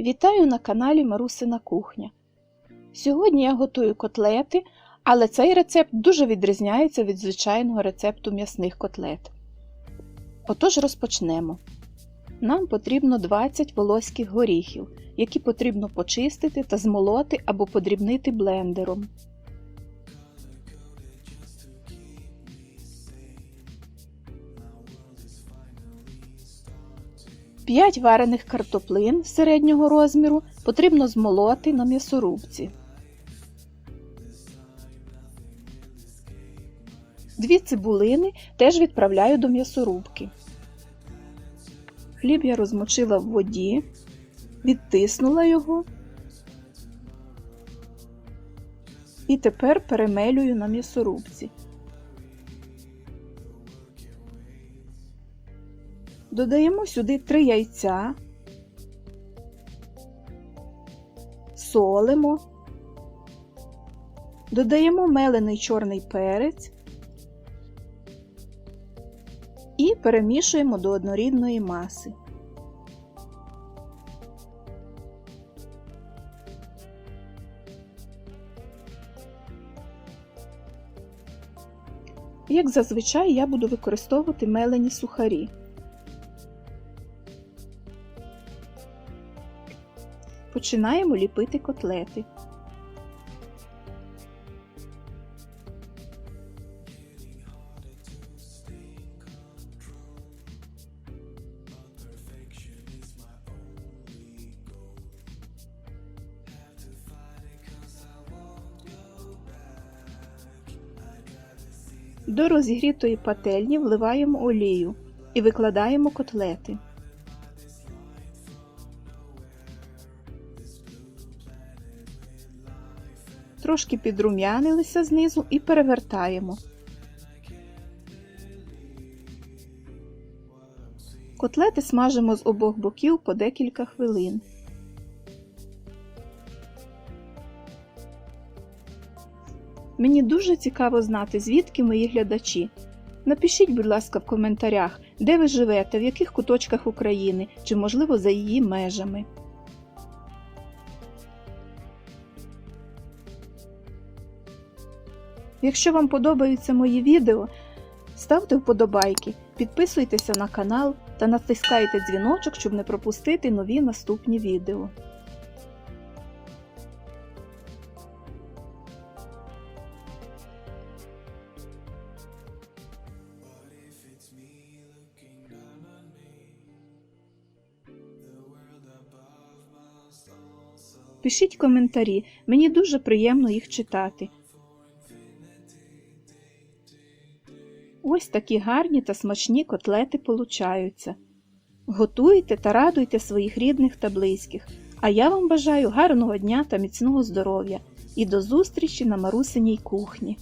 Вітаю на каналі Марусина Кухня. Сьогодні я готую котлети, але цей рецепт дуже відрізняється від звичайного рецепту м'ясних котлет. Отож розпочнемо. Нам потрібно 20 волоських горіхів, які потрібно почистити та змолоти або подрібнити блендером. 5 варених картоплин середнього розміру потрібно змолоти на м'ясорубці. Дві цибулини теж відправляю до м'ясорубки. Хліб я розмочила в воді, відтиснула його і тепер перемелюю на м'ясорубці. Додаємо сюди 3 яйця, солимо, додаємо мелений чорний перець і перемішуємо до однорідної маси. Як зазвичай я буду використовувати мелені сухарі. Починаємо ліпити котлети. До розігрітої пательні вливаємо олію і викладаємо котлети. Трошки підрум'янилися знизу і перевертаємо. Котлети смажимо з обох боків по декілька хвилин. Мені дуже цікаво знати, звідки мої глядачі. Напишіть, будь ласка, в коментарях, де ви живете, в яких куточках України чи, можливо, за її межами. Якщо вам подобаються мої відео, ставте вподобайки, підписуйтеся на канал та натискайте дзвіночок, щоб не пропустити нові наступні відео. Пишіть коментарі, мені дуже приємно їх читати. Ось такі гарні та смачні котлети получаються. Готуйте та радуйте своїх рідних та близьких. А я вам бажаю гарного дня та міцного здоров'я і до зустрічі на Марусиній кухні.